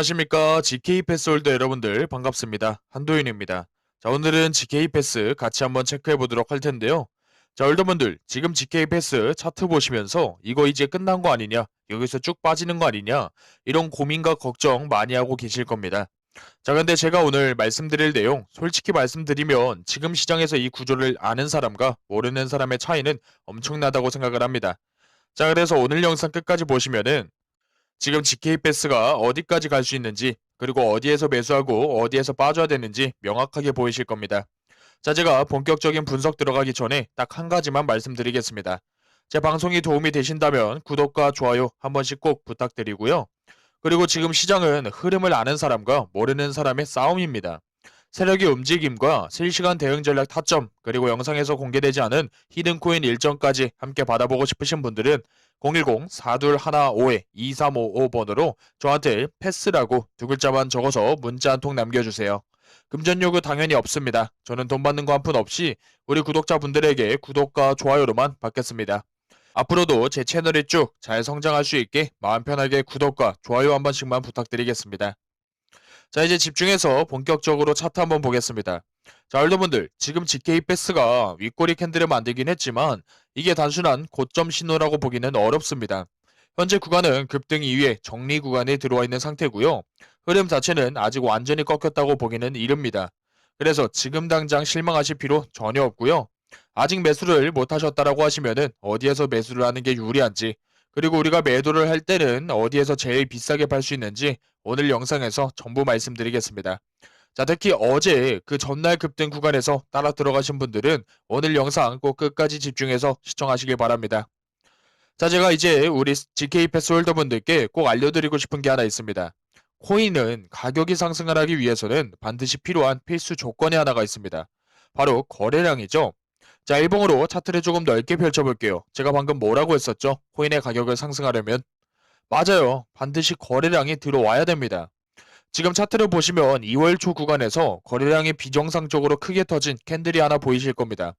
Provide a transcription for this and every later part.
안녕하십니까. GK 패스홀더 여러분들 반갑습니다. 한도윤입니다. 자, 오늘은 GK 패스 같이 한번 체크해 보도록 할 텐데요. 자, 홀더분들 지금 GK 패스 차트 보시면서 이거 이제 끝난 거 아니냐? 여기서 쭉 빠지는 거 아니냐? 이런 고민과 걱정 많이 하고 계실 겁니다. 자, 근데 제가 오늘 말씀드릴 내용 솔직히 말씀드리면 지금 시장에서 이 구조를 아는 사람과 모르는 사람의 차이는 엄청나다고 생각을 합니다. 자, 그래서 오늘 영상 끝까지 보시면은 지금 GK 패스가 어디까지 갈 수 있는지 그리고 어디에서 매수하고 어디에서 빠져야 되는지 명확하게 보이실 겁니다. 자, 제가 본격적인 분석 들어가기 전에 딱 한 가지만 말씀드리겠습니다. 제 방송이 도움이 되신다면 구독과 좋아요 한 번씩 꼭 부탁드리고요. 그리고 지금 시장은 흐름을 아는 사람과 모르는 사람의 싸움입니다. 세력의 움직임과 실시간 대응 전략 타점, 그리고 영상에서 공개되지 않은 히든코인 일정까지 함께 받아보고 싶으신 분들은 010-4215-2355번으로 저한테 패스라고 두 글자만 적어서 문자 한 통 남겨주세요. 금전 요구 당연히 없습니다. 저는 돈 받는 거 한 푼 없이 우리 구독자분들에게 구독과 좋아요로만 받겠습니다. 앞으로도 제 채널이 쭉 잘 성장할 수 있게 마음 편하게 구독과 좋아요 한 번씩만 부탁드리겠습니다. 자, 이제 집중해서 본격적으로 차트 한번 보겠습니다. 자, 여러분들, 지금 GK 패스가 윗꼬리 캔들을 만들긴 했지만 이게 단순한 고점 신호라고 보기는 어렵습니다. 현재 구간은 급등 이후에 정리 구간에 들어와 있는 상태고요. 흐름 자체는 아직 완전히 꺾였다고 보기는 이릅니다. 그래서 지금 당장 실망하실 필요 전혀 없고요. 아직 매수를 못 하셨다라고 하시면은 어디에서 매수를 하는 게 유리한지 그리고 우리가 매도를 할 때는 어디에서 제일 비싸게 팔 수 있는지 오늘 영상에서 전부 말씀드리겠습니다. 자, 특히 어제 그 전날 급등 구간에서 따라 들어가신 분들은 오늘 영상 꼭 끝까지 집중해서 시청하시길 바랍니다. 자, 제가 이제 우리 GK 패스 홀더 분들께 꼭 알려드리고 싶은 게 하나 있습니다. 코인은 가격이 상승을 하기 위해서는 반드시 필요한 필수 조건이 하나가 있습니다. 바로 거래량이죠. 자, 일봉으로 차트를 조금 넓게 펼쳐볼게요. 제가 방금 뭐라고 했었죠? 코인의 가격을 상승하려면? 맞아요. 반드시 거래량이 들어와야 됩니다. 지금 차트를 보시면 2월 초 구간에서 거래량이 비정상적으로 크게 터진 캔들이 하나 보이실 겁니다.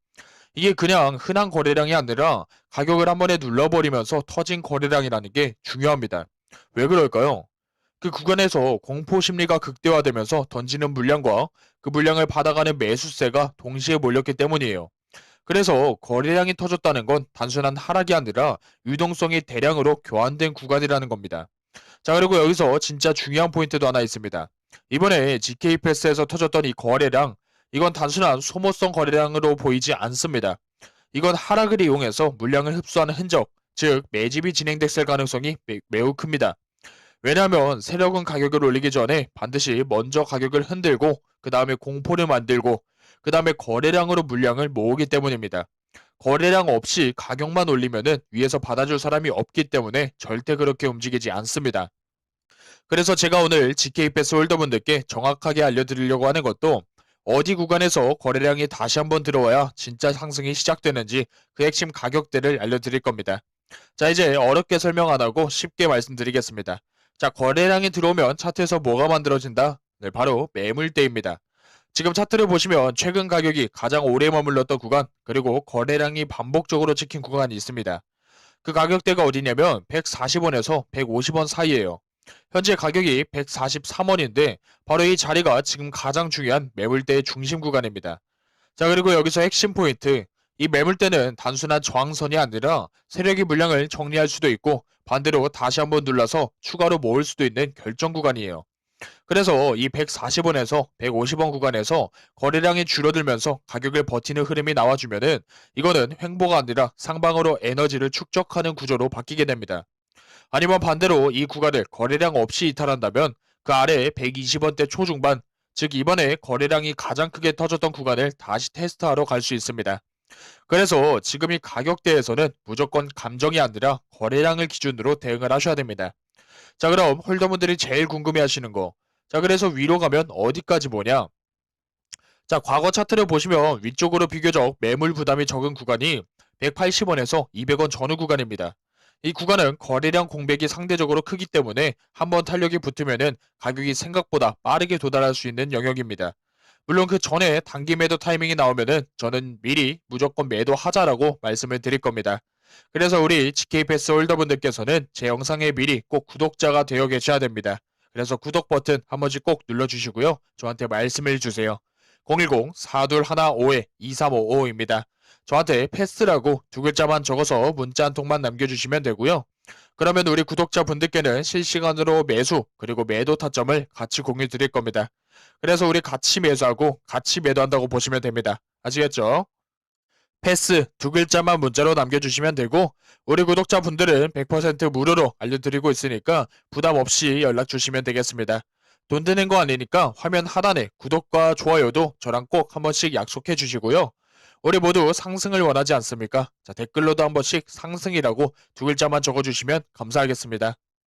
이게 그냥 흔한 거래량이 아니라 가격을 한 번에 눌러버리면서 터진 거래량이라는 게 중요합니다. 왜 그럴까요? 그 구간에서 공포 심리가 극대화되면서 던지는 물량과 그 물량을 받아가는 매수세가 동시에 몰렸기 때문이에요. 그래서 거래량이 터졌다는 건 단순한 하락이 아니라 유동성이 대량으로 교환된 구간이라는 겁니다. 자, 그리고 여기서 진짜 중요한 포인트도 하나 있습니다. 이번에 GK 패스에서 터졌던 이 거래량, 이건 단순한 소모성 거래량으로 보이지 않습니다. 이건 하락을 이용해서 물량을 흡수하는 흔적, 즉 매집이 진행됐을 가능성이 매, 매우 큽니다. 왜냐하면 세력은 가격을 올리기 전에 반드시 먼저 가격을 흔들고 그 다음에 공포를 만들고 그 다음에 거래량으로 물량을 모으기 때문입니다. 거래량 없이 가격만 올리면은 위에서 받아줄 사람이 없기 때문에 절대 그렇게 움직이지 않습니다. 그래서 제가 오늘 GK 패스 홀더분들께 정확하게 알려드리려고 하는 것도 어디 구간에서 거래량이 다시 한번 들어와야 진짜 상승이 시작되는지 그 핵심 가격대를 알려드릴 겁니다. 자 이제 어렵게 설명 안 하고 쉽게 말씀드리겠습니다. 자 거래량이 들어오면 차트에서 뭐가 만들어진다? 네 바로 매물대입니다. 지금 차트를 보시면 최근 가격이 가장 오래 머물렀던 구간 그리고 거래량이 반복적으로 찍힌 구간이 있습니다. 그 가격대가 어디냐면 140원에서 150원 사이에요. 현재 가격이 143원인데 바로 이 자리가 지금 가장 중요한 매물대의 중심 구간입니다. 자 그리고 여기서 핵심 포인트 이 매물대는 단순한 저항선이 아니라 세력의 물량을 정리할 수도 있고 반대로 다시 한번 눌러서 추가로 모을 수도 있는 결정 구간이에요. 그래서 이 140원에서 150원 구간에서 거래량이 줄어들면서 가격을 버티는 흐름이 나와주면은 이거는 횡보가 아니라 상방으로 에너지를 축적하는 구조로 바뀌게 됩니다. 아니면 반대로 이 구간을 거래량 없이 이탈한다면 그 아래 120원대 초중반, 즉 이번에 거래량이 가장 크게 터졌던 구간을 다시 테스트하러 갈 수 있습니다. 그래서 지금 이 가격대에서는 무조건 감정이 아니라 거래량을 기준으로 대응을 하셔야 됩니다. 자 그럼 홀더분들이 제일 궁금해 하시는 거. 자 그래서 위로 가면 어디까지 보냐? 자 과거 차트를 보시면 위쪽으로 비교적 매물 부담이 적은 구간이 180원에서 200원 전후 구간입니다. 이 구간은 거래량 공백이 상대적으로 크기 때문에 한번 탄력이 붙으면은 가격이 생각보다 빠르게 도달할 수 있는 영역입니다. 물론 그 전에 단기 매도 타이밍이 나오면은 저는 미리 무조건 매도하자라고 말씀을 드릴 겁니다. 그래서 우리 GK 패스 홀더분들께서는 제 영상에 미리 꼭 구독자가 되어 계셔야 됩니다. 그래서 구독 버튼 한 번씩 꼭 눌러주시고요. 저한테 말씀을 주세요. 010-4215-2355입니다. 저한테 패스라고 두 글자만 적어서 문자 한 통만 남겨주시면 되고요. 그러면 우리 구독자분들께는 실시간으로 매수 그리고 매도 타점을 같이 공유 드릴 겁니다. 그래서 우리 같이 매수하고 같이 매도한다고 보시면 됩니다. 아시겠죠? 패스 두 글자만 문자로 남겨주시면 되고 우리 구독자분들은 100% 무료로 알려드리고 있으니까 부담 없이 연락 주시면 되겠습니다. 돈 드는 거 아니니까 화면 하단에 구독과 좋아요도 저랑 꼭 한 번씩 약속해 주시고요. 우리 모두 상승을 원하지 않습니까? 자, 댓글로도 한 번씩 상승이라고 두 글자만 적어주시면 감사하겠습니다.